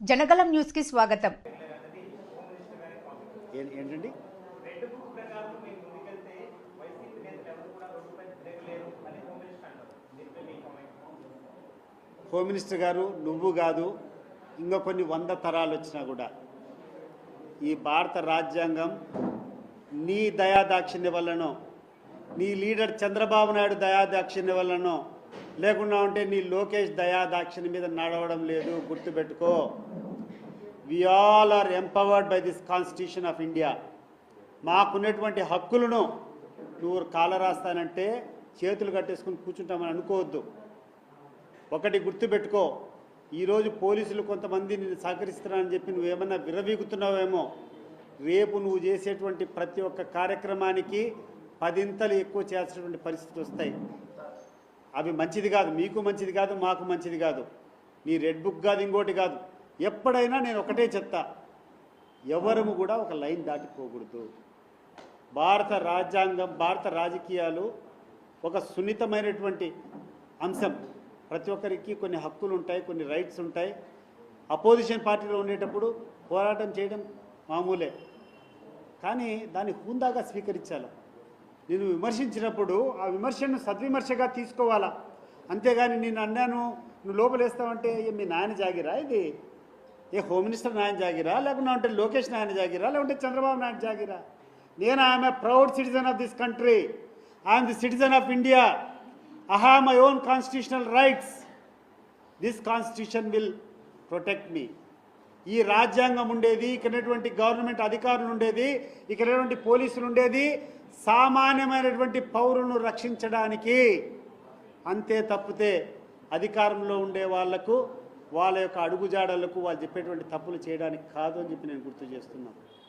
జనగలం న్యూస్కి స్వాగతం. ఏ- ఏంటండి? హోమ్ మినిస్టర్ గారు నువ్వు కాదు ఇంకా కొన్ని వంద తరాలు వచ్చినా కూడా ఈ భారత రాజ్యాంగం నీ దయాదాక్షిణ్య వల్లనో నీ లీడర్ చంద్రబాబు నాయుడు దయాదాక్షిణ్య వల్లనో లేకుండా ఉంటే నీ లోకేష్ దయాదాక్షిణ్య మీద నడవడం లేదు గుర్తుపెట్టుకో. We all are empowered by this constitution of India మాకున్నటువంటి హక్కులను నువ్వు కాల రాస్తానంటే చేతులు కట్టేసుకుని కూర్చుంటామని అనుకోవద్దు. ఒకటి గుర్తుపెట్టుకో ఈరోజు పోలీసులు కొంతమంది నిన్ను సహకరిస్తున్నానని చెప్పి నువ్వేమన్నా విరవీగుతున్నావేమో రేపు నువ్వు చేసేటువంటి ప్రతి ఒక్క కార్యక్రమానికి పదింతలు ఎక్కువ చేయాల్సినటువంటి పరిస్థితులు వస్తాయి. అవి మంచిది కాదు మీకు మంచిది కాదు మాకు మంచిది కాదు. నీ రెడ్ బుక్ కాదు ఇంకోటి కాదు. ఎప్పుడైనా నేను ఒకటే చెప్తా. ఎవరము కూడా ఒక లైన్ దాటిపోకూడదు. భారత రాజ్యాంగం భారత రాజకీయాలు ఒక సున్నితమైనటువంటి అంశం. ప్రతి ఒక్కరికి కొన్ని హక్కులు ఉంటాయి కొన్ని రైట్స్ ఉంటాయి. అపోజిషన్ పార్టీలో ఉండేటప్పుడు పోరాటం చేయడం మామూలే. కానీ దాన్ని హుందాగా స్వీకరించాలి. నేను విమర్శించినప్పుడు ఆ విమర్శను సద్విమర్శగా తీసుకోవాలా? అంతేగాని నేను అన్నాను నువ్వు లోపలేస్తావంటే మీ నాయన జాగిరా ఇది? ఏ హోమ్ మినిస్టర్ నాయన జాగిరా లేకుండా ఉంటే లోకేష్ నాయన జాగిరా లేకుంటే చంద్రబాబు నాయుడు జాగిరా. నేను I'm a proud citizen of this country. I'm the citizen of India. I have my own constitutional rights. This constitution will protect me. ఈ రాజ్యాంగం ఉండేది ఇక్కడటువంటి గవర్నమెంట్ అధికారులు ఉండేది ఇక్కడటువంటి పోలీసులు ఉండేది సామాన్యమైనటువంటి పౌరులను రక్షించడానికి. అంతే తప్పితే అధికారంలో ఉండే వాళ్ళకు వాళ్ళ యొక్క అడుగుజాడలకు వాళ్ళు చెప్పేటువంటి తప్పులు చేయడానికి కాదు అని చెప్పి నేను గుర్తు చేస్తున్నాను.